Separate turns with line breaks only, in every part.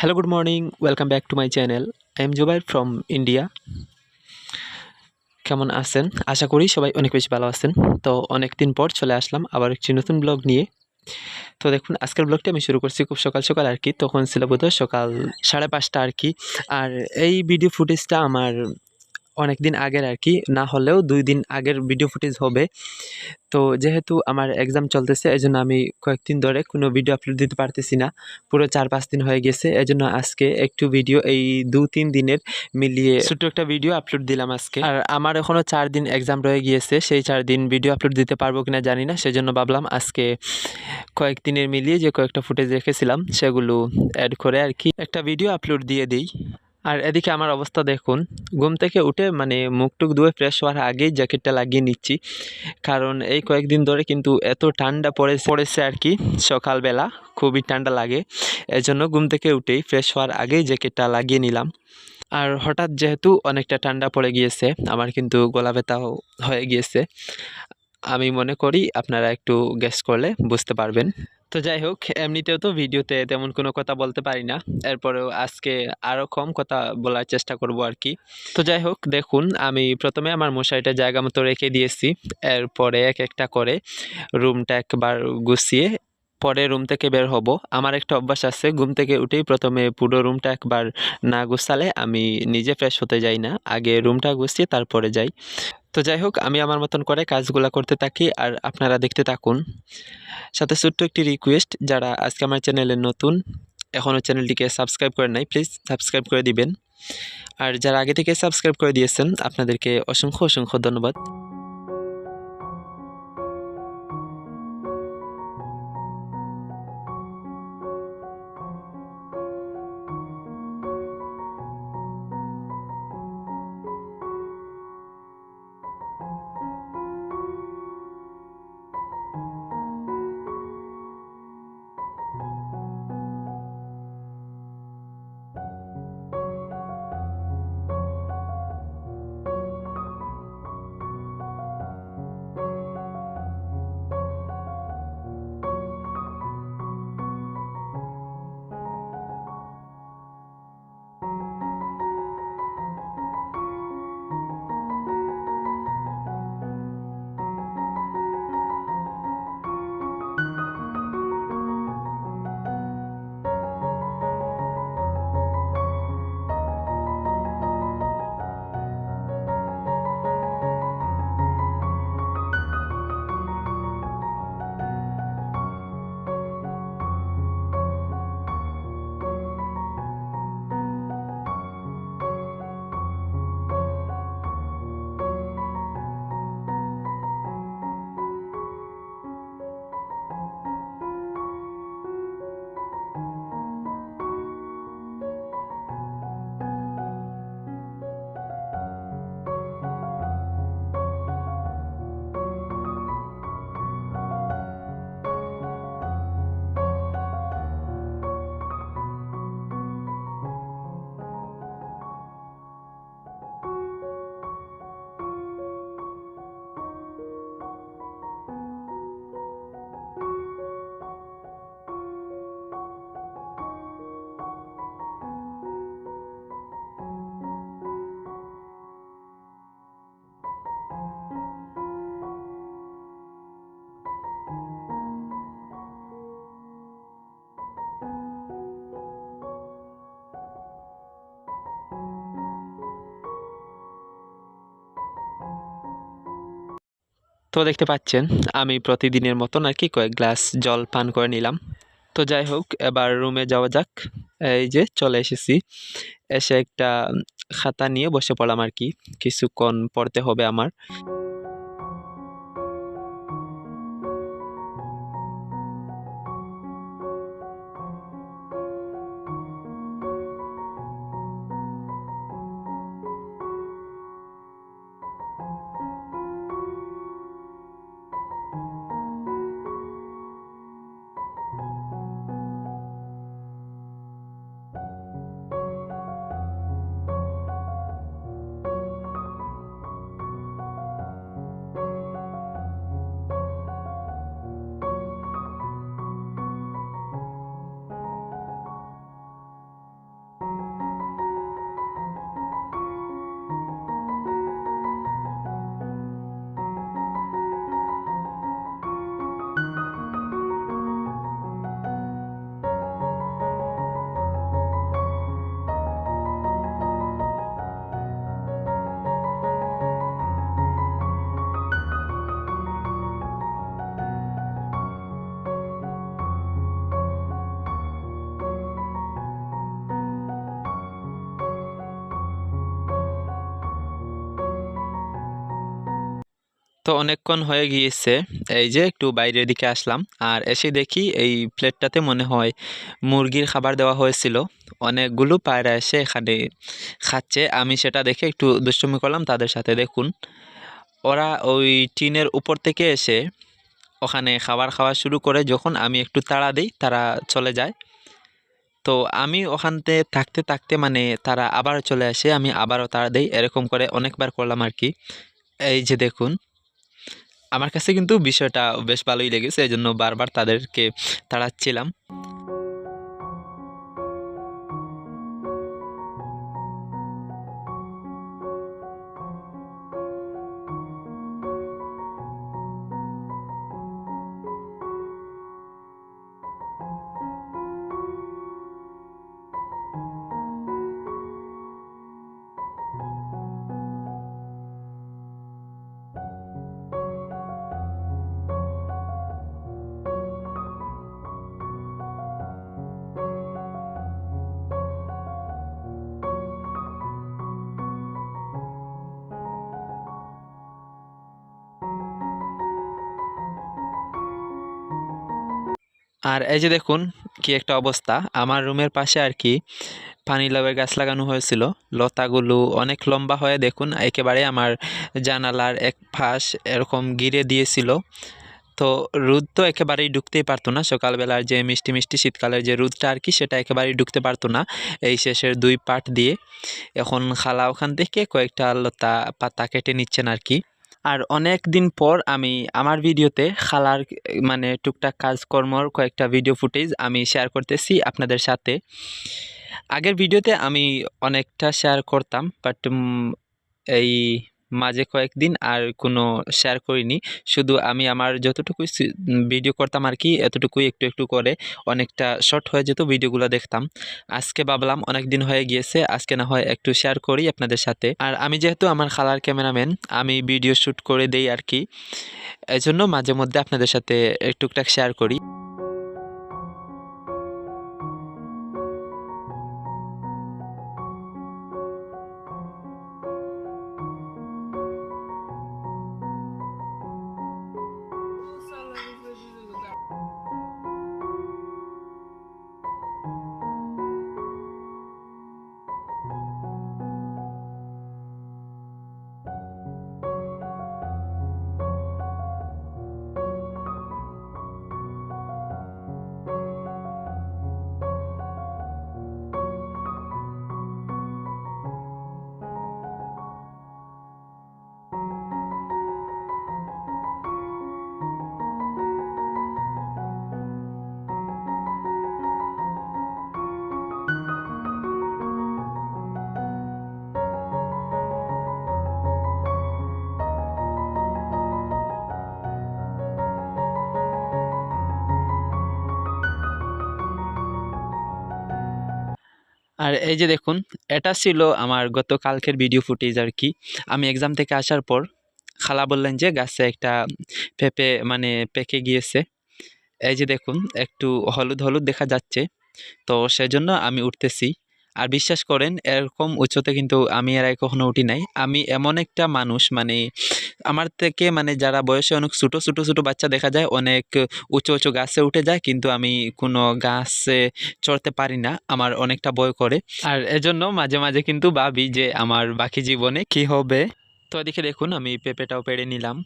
Hello good morning welcome back to my channel I am Jubai from India কেমন আছেন? আশা করি সবাই অনেক বেশি ভালো আছেন। তো অনেক দিন পর চলে আসলাম আবার একটি নতুন ব্লগ নিয়ে। তো দেখুন, আজকের ব্লগটি আমি শুরু করছি খুব সকাল সকাল আর কি। তখন ছিল বোধহয় সকাল সাড়ে পাঁচটা আর কি। আর এই ভিডিও ফুটেজটা আমার অনেক দিন আগের আর কি না হলেও দুই দিন আগের ভিডিও ফুটেজ হবে। তো যেহেতু আমার এক্সাম চলতেছে এই জন্য আমি কয়েকদিন ধরে কোনো ভিডিও আপলোড দিতে পারতেছি না। পুরো চার পাঁচ দিন হয়ে গেছে এই জন্য আজকে একটু ভিডিও এই দু তিন দিনের মিলিয়ে ছোট্ট একটা ভিডিও আপলোড দিলাম আজকে। আর আমার এখনও চার দিন এক্সাম রয়ে গিয়েছে, সেই চার দিন ভিডিও আপলোড দিতে পারব কিনা জানি না, সেজন্য ভাবলাম আজকে কয়েকদিনের মিলিয়ে যে কয়েকটা ফুটেজ রেখেছিলাম, সেগুলো অ্যাড করে আর কি একটা ভিডিও আপলোড দিয়ে দিই। আর এদিকে আমার অবস্থা দেখুন। ঘুম থেকে উঠে মানে মুখ টুক ধুয়ে ফ্রেশ হওয়ার আগেই জ্যাকেটটা লাগিয়ে নিচ্ছি। কারণ এই কয়েকদিন ধরে কিন্তু এত ঠান্ডা পড়ে, পড়েছে আর কি সকালবেলা, খুবই ঠান্ডা লাগে। এজন্য ঘুম থেকে উঠেই ফ্রেশ হওয়ার আগেই জ্যাকেটটা লাগিয়ে নিলাম। আর হঠাৎ যেহেতু অনেকটা ঠান্ডা পড়ে গিয়েছে, আমার কিন্তু গলা ব্যথাও হয়ে গিয়েছে। আমি মনে করি আপনারা একটু গ্যাস করলে বুঝতে পারবেন। তো যাই হোক, এমনিতেও তো ভিডিওতে তেমন কোনো কথা বলতে পারি না। এরপরেও আজকে আরও কম কথা বলার চেষ্টা করব আর কি। তো যাই হোক, দেখুন, আমি প্রথমে আমার মশারিটা জায়গা মতো রেখে দিয়েছি। এরপরে এক একটা করে রুমটা একবার গুছিয়ে পরে রুম থেকে বের হব। আমার একটা অভ্যাস আছে, ঘুম থেকে উঠেই প্রথমে পুরো রুমটা একবার না গুছালে আমি নিজে ফ্রেশ হতে যাই না। আগে রুমটা গুছিয়ে তারপরে যাই। তো যাই হোক, আমি আমার মতন করে কাজগুলো করতে থাকি আর আপনারা দেখতে থাকুন। সাথে ছোট্ট একটি রিকোয়েস্ট যারা আজকে আমার চ্যানেলে নতুন এখনও চ্যানেলটিকে সাবস্ক্রাইব করে নাই প্লিজ সাবস্ক্রাইব করে দিবেন। আর যারা আগে থেকে সাবস্ক্রাইব করে দিয়েছেন, আপনাদেরকে অসংখ্য অসংখ্য ধন্যবাদ। তো দেখতে পাচ্ছেন, আমি প্রতিদিনের মতন আর কি কয়েক গ্লাস জল পান করে নিলাম। তো যাই হোক, এবার রুমে যাওয়া যাক। এই যে চলে এসেছি। এসে একটা খাতা নিয়ে বসে পড়লাম আর কি। কিছুক্ষণ পড়তে হবে আমার। তো অনেকক্ষণ হয়ে গিয়েছে, এই যে একটু বাইরের দিকে আসলাম, আর এসে দেখি এই প্লেটটাতে মনে হয় মুরগির খাবার দেওয়া হয়েছিল। অনেকগুলো পায়রা এসে এখানে খাচ্ছে, আমি সেটা দেখে একটু দুষ্টুমি করলাম, তাদের সাথে দেখুন। ওরা ওই টিনের উপর থেকে এসে ওখানে খাবার খাওয়া শুরু করে, যখন আমি একটু তাড়া দিই, তারা চলে যায়। তো আমি ওখানতে থাকতে থাকতে মানে তারা আবার চলে আসে, আমি আবারও তাড়া দিই, এরকম করে অনেকবার করলাম আর কি। এই যে দেখুন আমার কাছে কিন্তু বিষয়টা বেশ ভালোই লেগেছে এই জন্য বারবার তাদেরকে তাড়াচ্ছিলাম। আর এই যে দেখুন, কি একটা অবস্থা। আমার রুমের পাশে আর কি পানি লাউয়ের গাছ লাগানো হয়েছিল। লতাগুলো অনেক লম্বা হয়ে দেখুন, একেবারে আমার জানালার এক ফাঁস এরকম গিরে দিয়েছিল। তো রোদ তো একেবারেই ঢুকতেই পারতো না। সকালবেলার যে মিষ্টি মিষ্টি শীতকালের যে রোদটা আর কি, সেটা একেবারেই ঢুকতে পারতো না এই শেষের দুই পাট দিয়ে। এখন খালা ওখান থেকে কয়েকটা লতা পাতা কেটে নিচ্ছেন আর কি। আর অনেক দিন পর আমি আমার ভিডিওতে খালার মানে টুকটাক কাজকর্মর কয়েকটা ভিডিও ফুটেজ আমি শেয়ার করতেছি আপনাদের সাথে। আগের ভিডিওতে আমি অনেকটা শেয়ার করতাম বাট এই মাঝে কয়েকদিন আর কোনো শেয়ার করিনি। শুধু আমি আমার যতটুকু ভিডিও করতাম আর কি, এতটুকুই একটু একটু করে অনেকটা শর্ট হয়ে যেত ভিডিওগুলো দেখতাম। আজকে ভাবলাম অনেক দিন হয়ে গিয়েছে, আজকে না হয় একটু শেয়ার করি আপনাদের সাথে। আর আমি যেহেতু আমার খালার ক্যামেরাম্যান আমি ভিডিও শ্যুট করে দেই আর কি, এজন্য মাঝে মধ্যে আপনাদের সাথে টুকটাক শেয়ার করি। আর এই যে দেখুন, এটা ছিল আমার গত কালকের ভিডিও ফুটেজ আর কি। আমি এক্সাম থেকে আসার পর খালা বললেন যে গাছে একটা পেঁপে মানে পেকে গিয়েছে। এই যে দেখুন, একটু হলুদ হলুদ দেখা যাচ্ছে। তো সেজন্য আমি উঠতেছি। আর বিশ্বাস করেন, এরকম উচ্চতে কিন্তু আমি এর কখনো উঠি নাই। আমি এমন একটা মানুষ মানে আমার থেকে মানে যারা বয়সে অনেক ছোটো ছোটো ছোটো বাচ্চা দেখা যায়, অনেক উঁচু উঁচু গাছে উঠে যায়, কিন্তু আমি কোনো গাছে চড়তে পারি না, আমার অনেকটা ভয় করে। আর এজন্য মাঝে মাঝে কিন্তু ভাবি যে আমার বাকি জীবনে কি হবে। তো এদিকে দেখুন, আমি পেঁপেটাও পেড়ে নিলাম।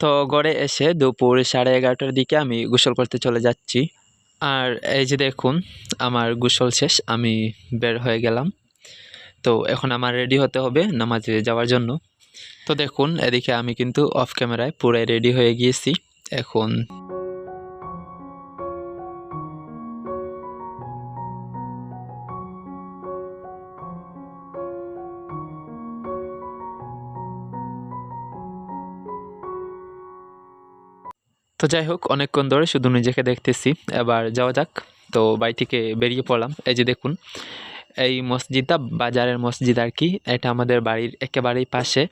তো গড়ে এসে দুপুর সাড়ে এগারোটার দিকে আমি গোসল করতে চলে যাচ্ছি। আর এই যে দেখুন, আমার গোসল শেষ, আমি বের হয়ে গেলাম। তো এখন আমার রেডি হতে হবে নামাজে যাওয়ার জন্য। তো দেখুন, এদিকে আমি কিন্তু অফ ক্যামেরায় পুরাই রেডি হয়ে গিয়েছি। এখন তো যাই হোক, অনেকক্ষণ ধরে শুধু নিজেকে দেখতেছি। এবার যাওয়া যাক। তো বাড়ি থেকে বেরিয়ে পড়লাম। এই যে দেখুন, এই মসজিদটা, বাজারের মসজিদ আর কি। এটা আমাদের বাড়ির একেবারেই পাশে।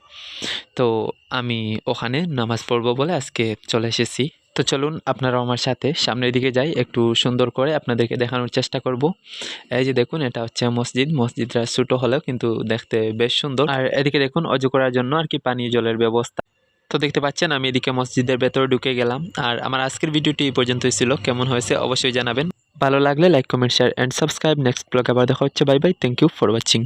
তো আমি ওখানে নামাজ পড়ব বলে আজকে চলে এসেছি। তো চলুন, আপনারাও আমার সাথে সামনের দিকে যাই। একটু সুন্দর করে আপনাদেরকে দেখানোর চেষ্টা করব। এই যে দেখুন, এটা হচ্ছে মসজিদ। মসজিদটা ছোটো হলেও কিন্তু দেখতে বেশ সুন্দর। আর এদিকে দেখুন, অজু করার জন্য আর কি পানীয় জলের ব্যবস্থা। তো দেখতে পাচ্ছেন আমি এদিকে মসজিদের ভেতরে ঢুকে গেলাম। আর আমার আজকের ভিডিওটি এই পর্যন্তই ছিল। কেমন হয়েছে অবশ্যই জানাবেন। ভালো লাগলে like comment share and subscribe next blog আবার দেখা হচ্ছে। Bye bye thank you for watching